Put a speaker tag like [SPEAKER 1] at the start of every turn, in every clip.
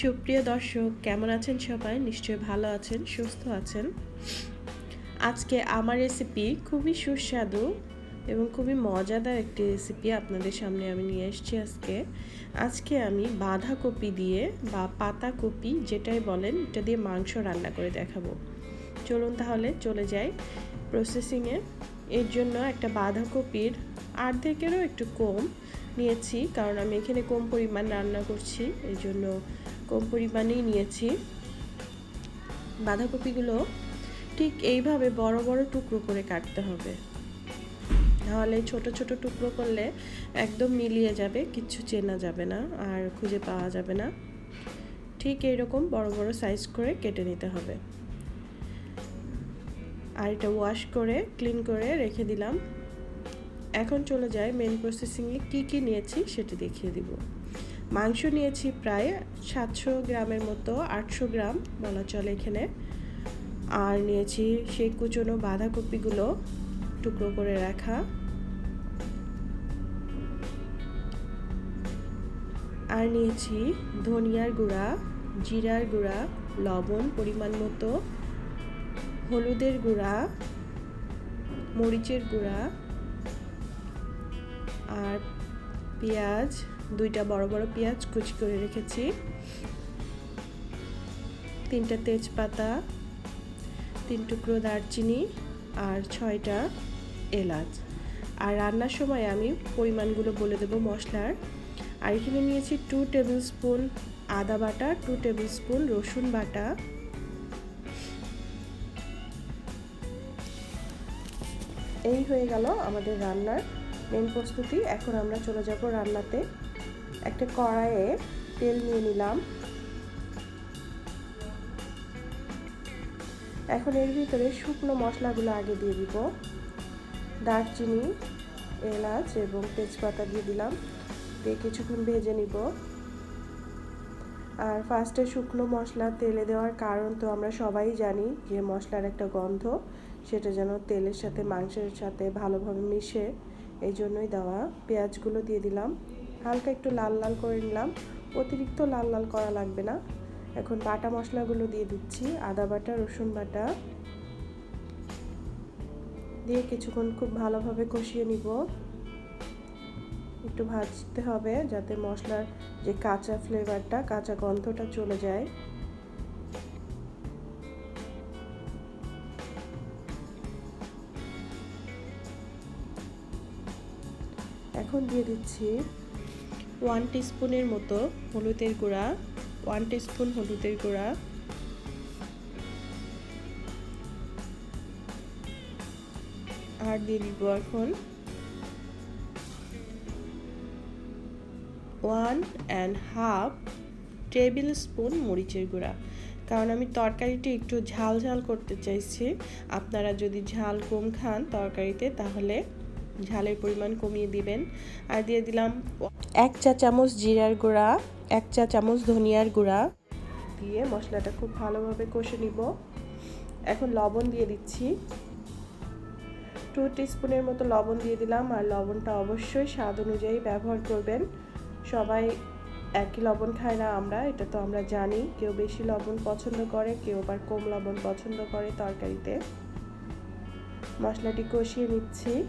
[SPEAKER 1] সুপ্রিয় দর্শক, কেমন আছেন সবাই? নিশ্চয়ই ভালো আছেন, সুস্থ আছেন। আজকে আমার রেসিপি খুবই সুস্বাদু এবং খুবই মজাদার একটি রেসিপি আপনাদের সামনে আমি নিয়ে এসেছি আজকে। আজকে আমি বাঁধাকপি দিয়ে বা পাতাকপি যেটাই বলেন, এটা দিয়ে মাংস রান্না করে দেখাবো। চলুন তাহলে চলে যাই প্রসেসিংয়ে এর জন্য একটা বাঁধাকপির অর্ধেকেরও একটু কম নিয়েছি, কারণ আমি এখানে কম পরিমাণ রান্না করছি এই জন্য কম পরিমাণেই নিয়েছি। বাঁধাকপিগুলো ঠিক এইভাবে বড় বড় টুকরো করে কাটতে হবে। নাহলে ছোট ছোট টুকরো করলে একদম মিলিয়ে যাবে, কিচ্ছু চেনা যাবে না আর খুঁজে পাওয়া যাবে না। ঠিক এইরকম বড় বড় সাইজ করে কেটে নিতে হবে। আর এটা ওয়াশ করে ক্লিন করে রেখে দিলাম। এখন চলে যায় মেন প্রসেসিংয়ে কী কী নিয়েছি সেটি দেখিয়ে দিব। মাংস নিয়েছি প্রায় সাতশো গ্রামের মতো, আটশো গ্রাম বলা চলে এখানে। আর নিয়েছি সেই কুচনো বাঁধাকপিগুলো টুকরো করে রাখা। আর নিয়েছি ধনিয়ার গুঁড়া, জিরার গুঁড়া, লবণ পরিমাণ মতো, হলুদের গুঁড়া, মরিচের গুঁড়া, আর পেঁয়াজ দুইটা বড় বড় পেঁয়াজ কুচি করে রেখেছি। তিনটা তেজপাতা, তিন টুকরো দারচিনি আর ছয়টা এলাচ। আর রান্নার সময় আমি পরিমাণগুলো বলে দেবো মশলার। আর এখানে নিয়েছি টু টেবিল স্পুন আদা বাটা টু টেবিল স্পুন রসুন বাটা। এই হয়ে গেল আমাদের রান্নার মেন প্রস্তুতি। এখন আমরা চলে যাব রান্নাতে। একটা কড়াইয়ে তেল নিয়ে নিলাম। এখন এর ভিতরে শুকনো মশলাগুলো আগে দিয়ে দিব। দারচিনি, এলাচ এবং তেজপাতা দিয়ে দিলাম। দিয়ে কিছুক্ষণ ভেজে নিব। আর ফার্স্টে শুকনো মশলা তেলে দেওয়ার কারণ তো আমরা সবাই জানি যে মশলার একটা গন্ধ, সেটা যেন তেলের সাথে, মাংসের সাথে ভালোভাবে মিশে। এই জন্যই দেওয়া পেঁয়াজগুলো দিয়ে দিলাম। হালকা একটু লাল লাল করে নিলাম। অতিরিক্ত লাল লাল করা লাগবে না। এখন বাটা মশলাগুলো দিয়ে দিচ্ছি। আদা বাটা, রসুন বাটা দিয়ে কিছুক্ষণ খুব ভালোভাবে কষিয়ে নিব। একটু ভাজতে হবে যাতে মশলার যে কাঁচা ফ্লেভারটা, কাঁচা গন্ধটা চলে যায়। এখন দিয়ে দিচ্ছি ওয়ান টিস্পুনের মতো হলুদের গুঁড়া, ওয়ান টিস্পুন হলুদের গুঁড়া। আর দিয়ে দিব এখন one and half tablespoon মরিচের গুঁড়া। কারণ আমি তরকারিটি একটু ঝাল ঝাল করতে চাইছি। আপনারা যদি ঝাল কম খান তরকারিতে, তাহলে ঝালের পরিমাণ কমিয়ে দিবেন। আর দিয়ে দিলাম এক চা চামচ জিরার গুঁড়া, এক চা চামচ ধনিয়ার গুঁড়া। দিয়ে মশলাটা খুব ভালোভাবে কষে নিব। এখন লবণ দিয়ে দিচ্ছি। টু টিস্পুনের মতো লবণ দিয়ে দিলাম। আর লবণটা অবশ্যই স্বাদ অনুযায়ী ব্যবহার করবেন। সবাই একই লবণ খায় না আমরা, এটা তো আমরা জানি। কেউ বেশি লবণ পছন্দ করে, কেউ আবার কম লবণ পছন্দ করে তরকারিতে। মশলাটি কষিয়ে নিচ্ছি।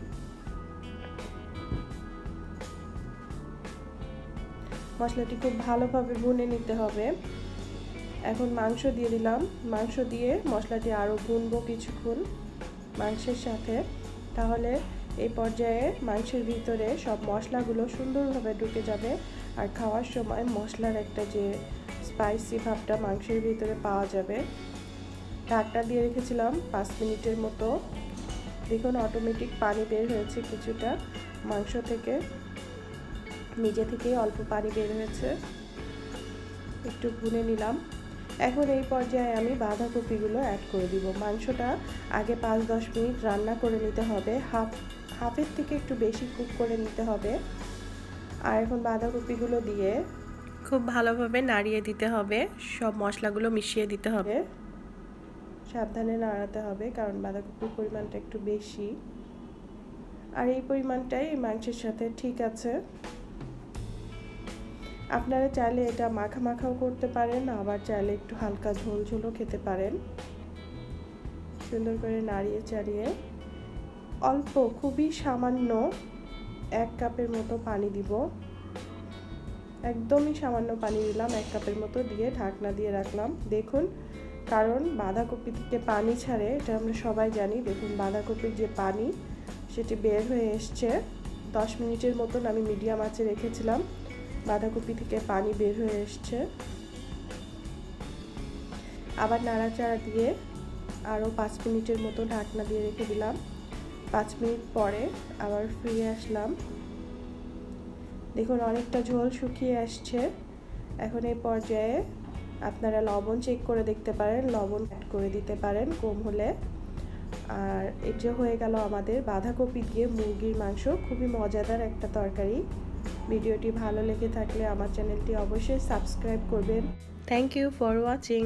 [SPEAKER 1] মশলাটি খুব ভালোভাবে ভুনে নিতে হবে। এখন মাংস দিয়ে দিলাম। মাংস দিয়ে মশলাটি আরও ভুনবো কিছুক্ষণ মাংসের সাথে। তাহলে এই পর্যায়ে মাংসের ভিতরে সব মশলাগুলো সুন্দরভাবে ঢুকে যাবে। আর খাওয়ার সময় মশলার একটা যে স্পাইসি ভাবটা মাংসের ভিতরে পাওয়া যাবে। ঢাকটা দিয়ে রেখেছিলাম পাঁচ মিনিটের মতো। দেখুন অটোমেটিক পানি বের হয়েছে কিছুটা মাংস থেকে। নিজে থেকেই অল্প পানি বের হয়েছে। একটু ভুনে নিলাম। এখন এই পর্যায়ে আমি বাঁধাকপিগুলো অ্যাড করে দিব। মাংসটা আগে পাঁচ দশ মিনিট রান্না করে নিতে হবে। হাফ হাফের থেকে একটু বেশি কুক করে নিতে হবে। আর এখন বাঁধাকপিগুলো দিয়ে খুব ভালোভাবে নাড়িয়ে দিতে হবে। সব মশলাগুলো মিশিয়ে দিতে হবে। সাবধানে নাড়াতে হবে কারণ বাঁধাকপির পরিমাণটা একটু বেশি। আর এই পরিমাণটাই মাংসের সাথে ঠিক আছে। আপনারা চাইলে এটা মাখা মাখাও করতে পারেন, আবার চাইলে একটু হালকা ঝোল ঝোলও খেতে পারেন। সুন্দর করে নাড়িয়ে চাড়িয়ে অল্প, খুবই সামান্য এক কাপের মতো পানি দিব। একদমই সামান্য পানি দিলাম এক কাপের মতো দিয়ে ঢাকনা দিয়ে রাখলাম। দেখুন, কারণ বাঁধাকপি থেকে পানি ছাড়ে, এটা আমরা সবাই জানি। দেখুন, বাঁধাকপির যে পানি, সেটি বের হয়ে এসছে। দশ মিনিটের মতন আমি মিডিয়াম আঁচে রেখেছিলাম। বাঁধাকপি থেকে পানি বের হয়ে এসছে। আবার নাড়াচাড়া দিয়ে আরও পাঁচ মিনিটের মতো ঢাকনা দিয়ে রেখে দিলাম। পাঁচ মিনিট পরে আবার ফিরে আসলাম। দেখুন, অনেকটা ঝোল শুকিয়ে আসছে। এখন এই পর্যায়ে আপনারা লবণ চেক করে দেখতে পারেন। লবণ অ্যাড করে দিতে পারেন কম হলে। আর এটা হয়ে গেল আমাদের বাঁধাকপি দিয়ে মুরগির মাংস, খুবই মজাদার একটা তরকারি। ভিডিওটি ভালো লেগে থাকলে আমার চ্যানেলটি অবশ্যই সাবস্ক্রাইব করবেন। Thank you for watching